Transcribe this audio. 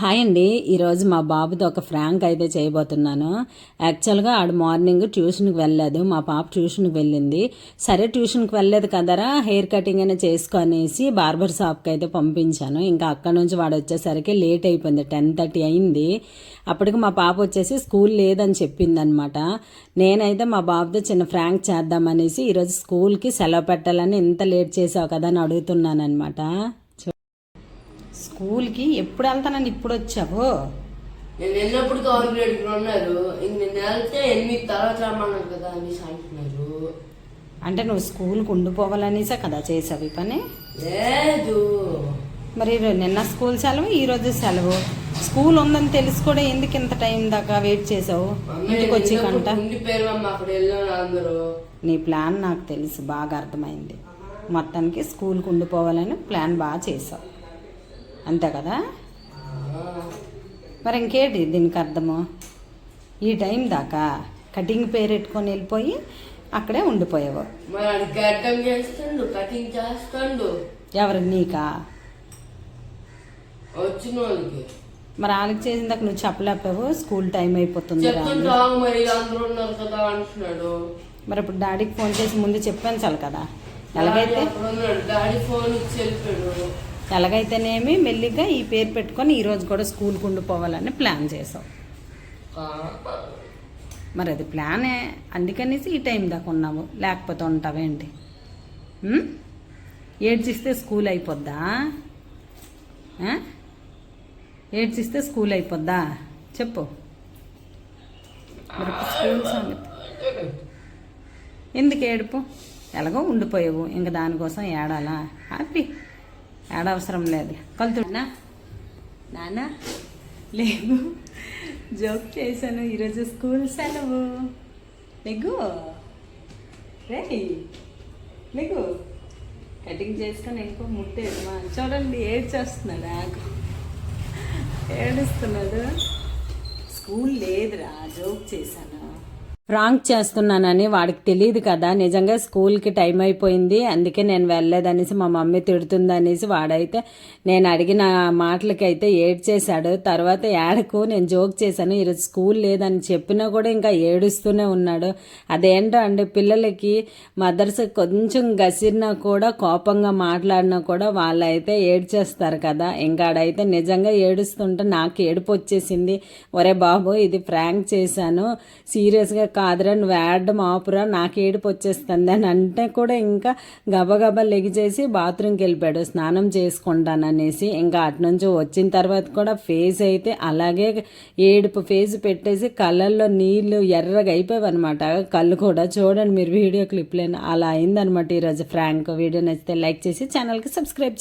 Hi అండి. ఈరోజు మా బాబుతో ఒక ఫ్రాంక్ అయితే చేయబోతున్నాను. యాక్చువల్గా ఆడు మార్నింగ్ ట్యూషన్కి వెళ్ళలేదు. మా పాప ట్యూషన్కి వెళ్ళింది. సరే ట్యూషన్కి వెళ్ళలేదు కదరా? హెయిర్ కటింగ్ అయినా చేసుకొనేసి బార్బర్ షాప్కి అయితే పంపించాను. ఇంకా అక్కడ నుంచి వాడు వచ్చేసరికి లేట్ అయిపోయింది. టెన్ థర్టీ అయింది. అప్పటికి మా పాప వచ్చేసి స్కూల్ లేదని చెప్పిందనమాట. నేనైతే మా బాబుతో చిన్న ఫ్రాంక్ చేద్దామనేసి ఈరోజు స్కూల్కి సెలవు పెట్టాలని ఇంత లేట్ చేసావు కదా అని అడుగుతున్నాను అనమాట స్కూల్కి ఎప్పుడు వెళ్తానని ఇప్పుడు వచ్చావు నేను వెళ్ళినప్పుడు గ్రేడ్కి ఉన్నారు. ఇంక నేను వెళ్తే ఎనిమిది తర్వాత రమ్మన్నారు కదా అని అంటున్నారు. అంటే నువ్వు స్కూల్కి ఉండిపోవాలనేసే కదా చేసావు ఈ పని? లేదు. మరి నిన్న స్కూల్ సెలవు ఈ రోజు సెలవు. స్కూల్ ఉందని తెలిసి కూడా ఎందుకు ఇంత టైం దాకా వెయిట్ చేసావు? ఇంటికి వచ్చి కంట. నీ ప్లాన్ నాకు తెలుసు బాగా అర్థమైంది. మొత్తానికి స్కూల్కి ఉండిపోవాలని ప్లాన్ బాగా చేసావు. అంతే కదా? మరి ఇంకేంటి దీనికి అర్థము? ఈ టైం దాకా కటింగ్ పేరెట్టుకొని వెళ్ళిపోయి అక్కడే ఉండిపోయావు. చేస్తాడు కటింగ్ చేస్తాడు. ఎవరు? నీకా? వచ్చిన వాళ్ళకి. మరి వాళ్ళకి చేసిందాక నువ్వు చెప్పలేకపోయావు స్కూల్ టైం అయిపోతుంది మరి ఇప్పుడు డాడీకి ఫోన్ చేసి ముందు చెప్పాను కదా. ఎలాగైతే? డాడీ ఫోన్ ఎలాగైతేనేమి మెల్లిగా ఈ పేరు పెట్టుకొని ఈరోజు కూడా స్కూల్కి ఉండిపోవాలని ప్లాన్ చేసావు మరి అది ప్లానే. అందుకనేసి ఈ టైం దాకా ఉన్నావు లేకపోతే ఉంటావేంటి? ఏడ్చిస్తే స్కూల్ అయిపోద్దా? ఏడ్చిస్తే స్కూల్ అయిపోద్దా? చెప్పు. మరి స్కూల్ సంగతి. ఎందుకు ఏడుపు? ఎలాగో ఉండిపోయావు. ఇంకా దానికోసం ఏడాలా? హ్యాపీ ఏడవసరం లేదు. కలుతున్నా నాన్న? లేదు జోక్ చేశాను. ఈరోజు స్కూల్ సెలవు. లెగ్గు. రే లెగ్గు. కటింగ్ చేసుకొని ఎక్కువ ముట్టేది మా చూడండి ఏడ్చేస్తున్నాడు. ఆకు ఏడుస్తున్నాడు. స్కూల్ లేదురా. జోక్ చేశాను. ప్రాంక్ చేస్తున్నానని వాడికి తెలియదు కదా. నిజంగా స్కూల్కి టైం అయిపోయింది. అందుకే నేను వెళ్ళలేదనేసి మా మమ్మీ తిడుతుంది అనేసి వాడైతే నేను అడిగిన మాటలకి అయితే ఏడ్చేశాడు. తర్వాత ఏడకు నేను జోక్ చేశాను. ఈరోజు స్కూల్ లేదని చెప్పినా కూడా ఇంకా ఏడుస్తూనే ఉన్నాడు. అదేంటో అండి పిల్లలకి మదర్స్ కొంచెం గసిరినా కూడా కోపంగా మాట్లాడినా కూడా వాళ్ళైతే ఏడ్చేస్తారు కదా. ఇంకా ఆడైతే నిజంగా ఏడుస్తుంటే నాకు ఏడుపు వచ్చేసింది. ఒరే బాబు ఇది ఫ్రాంక్ చేశాను. సీరియస్గా కాదురా నువ్వు ఏడడం ఆపురా నాకు ఏడుపు వచ్చేస్తుంది అని అంటే కూడా ఇంకా గబగబా లెగిచేసి బాత్రూమ్కి వెళ్ళిపోయాడు. స్నానం చేసుకుంటాననేసి ఇంకా అటు నుంచి వచ్చిన తర్వాత కూడా ఫేస్ అయితే అలాగే ఏడుపు ఫేస్ పెట్టేసి కళ్ళల్లో నీళ్ళు ఎర్రగా అయిపోయావన్నమాట కళ్ళు కూడా చూడండి మీరు వీడియో క్లిప్లేను. అలా అయిందనమాట ఈరోజు ఫ్రాంక్. వీడియో నచ్చితే లైక్ చేసి ఛానల్కి సబ్స్క్రైబ్ చేయండి